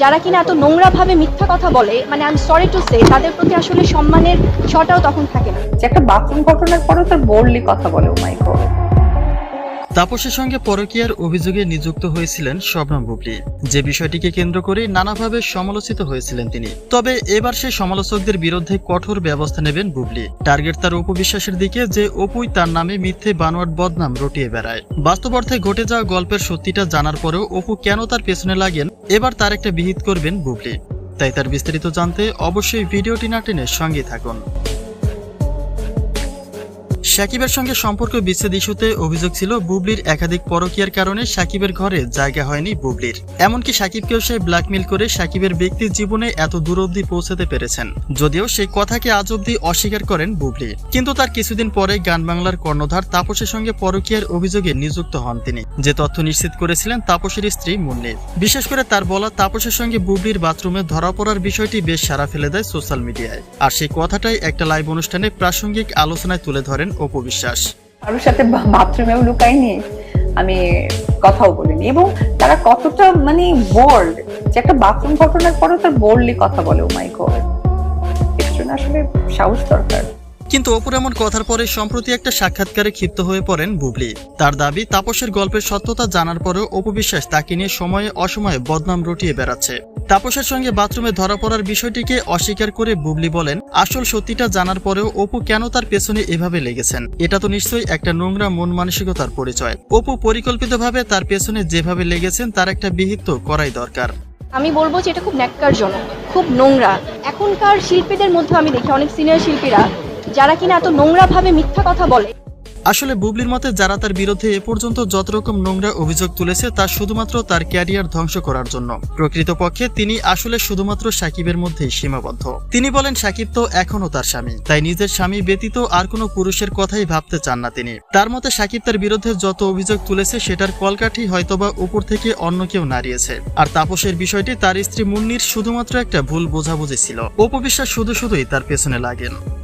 যারা কিনা এত নোংরাভাবে মিথ্যা কথা বলে মানে I am sorry to say তাদের প্রতি আসলে সম্মানের ছটাও তখন থাকে না। যে একটা বাথরুম ঘটনার পরেও তার বোল্ডলি কথা বলে ও মাই গড তাপসের সঙ্গে পরকীয়ার অভিযোগে নিযুক্ত হয়েছিলেন শবনম বুবলি। যে বিষয়টিকে কেন্দ্র করে নানাভাবে সমালোচিত হয়েছিলেন তিনি। তবে এবার সেই সমালোচকদের বিরুদ্ধে কঠোর ব্যবস্থা নেবেন বুবলি। টার্গেট তার উপবিশ্বাসের দিকে যে অপুই তার নামে মিথ্যে বানোয়াট বদনাম রটিয়ে বেড়ায়। বাস্তব অর্থে ঘটে যাওয়া গল্পের সত্যিটা জানার পরেও অপু কেন তার পেছনে লাগেন, এবার তার একটা বিহিত করবেন বুবলি। তাই তার বিস্তারিত জানতে অবশ্যই ভিডিওটি না টেনে সঙ্গে থাকুন। সাকিবের সঙ্গে সম্পর্ক বিচ্ছেদ ইস্যুতে অভিযোগ ছিল বুবলির একাধিক পরকীয়ার কারণে সাকিবের ঘরে জায়গা হয়নি বুবলির। এমনকি সাকিবকেও সে ব্ল্যাকমেল করে সাকিবের ব্যক্তির জীবনে এত দূর অব্দি পৌঁছাতে পেরেছেন। যদিও সেই কথাকে আজ অব্দি অস্বীকার করেন বুবলি। কিন্তু তার কিছুদিন পরে গান বাংলার কর্ণধার তাপসের সঙ্গে পরকীয়ার অভিযোগে নিযুক্ত হন তিনি, যে তথ্য নিশ্চিত করেছিলেন তাপসের স্ত্রী মুন্নির বিশেষ করে তার বলা তাপসের সঙ্গে বুবলির বাথরুমে ধরা পড়ার বিষয়টি বেশ সারা ফেলে দেয় সোশ্যাল মিডিয়ায়। আর সেই কথাটাই একটা লাইভ অনুষ্ঠানে প্রাসঙ্গিক আলোচনায় তুলে ধরেন অপু বিশ্বাস কারোর সাথে বাথরুমেও লুকাইনি, আমি কথাও বলিনি এবং তারা কতটা মানে বোল্ড যে একটা বাথরুম ঘটনার পরেও তার বোল্ডলি কথা বলে ও মাই গড জন্য আসলে সাহস দরকার। কিন্তু অপুর এমন কথার পরে সম্প্রতি একটা সাক্ষাৎকারে ক্ষিপ্ত হয়ে পড়েন বুবলি। তার দাবি, তাপসের গল্পের সত্যতা জানার পরেও অপু বিশ্বাস তাকে নিয়ে সময়ে অসময়ে বদনাম রটিয়ে বেড়াচ্ছে। তাপসের সঙ্গে বাথরুমে ধরা পড়ার বিষয়টিকে অস্বীকার করে বুবলি বলেন, আসল সত্যিটা জানার পরেও অপু কেন তার পেছনে এভাবে লেগেছেন? এটা তো নিশ্চয়ই একটা নোংরা মন মানসিকতার পরিচয়। অপু পরিকল্পিতভাবে তার পেছনে যেভাবে লেগেছেন, তার একটা বিহিত করাই দরকার। আমি বলব যে এটা খুব ন্যাক্কারজনক, খুব নোংরা। এখনকার শিল্পীদের মধ্যে আমি দেখি, অনেক সিনিয়র শিল্পীরা যারা কিনা এত নোংরাভাবে মিথ্যা কথা বলে। আসলে বুবলির মতে, যারা তার বিরুদ্ধে এ পর্যন্ত যত রকম নোংরা অভিযোগ তুলেছে, তা শুধুমাত্র তার ক্যারিয়ার ধ্বংস করার জন্য। প্রকৃতপক্ষে তিনি আসলে শুধুমাত্র সাকিবের মধ্যেই সীমাবদ্ধ। তিনি বলেন, সাকিব তো এখনও তার স্বামী। তাই নিজের স্বামী ব্যতীত আর কোনো পুরুষের কথাই ভাবতে চান না তিনি। তার মতে, সাকিব তার বিরুদ্ধে যত অভিযোগ তুলেছে, সেটার কলকাঠি হয়তোবা উপর থেকে অন্য কেউ নাড়িয়েছে। আর তাপসের বিষয়টি, তার স্ত্রী মুন্নির শুধুমাত্র একটা ভুল বোঝাবুঝি ছিল। অপবিশ্বাস শুধু শুধুই তার পেছনে লাগেন।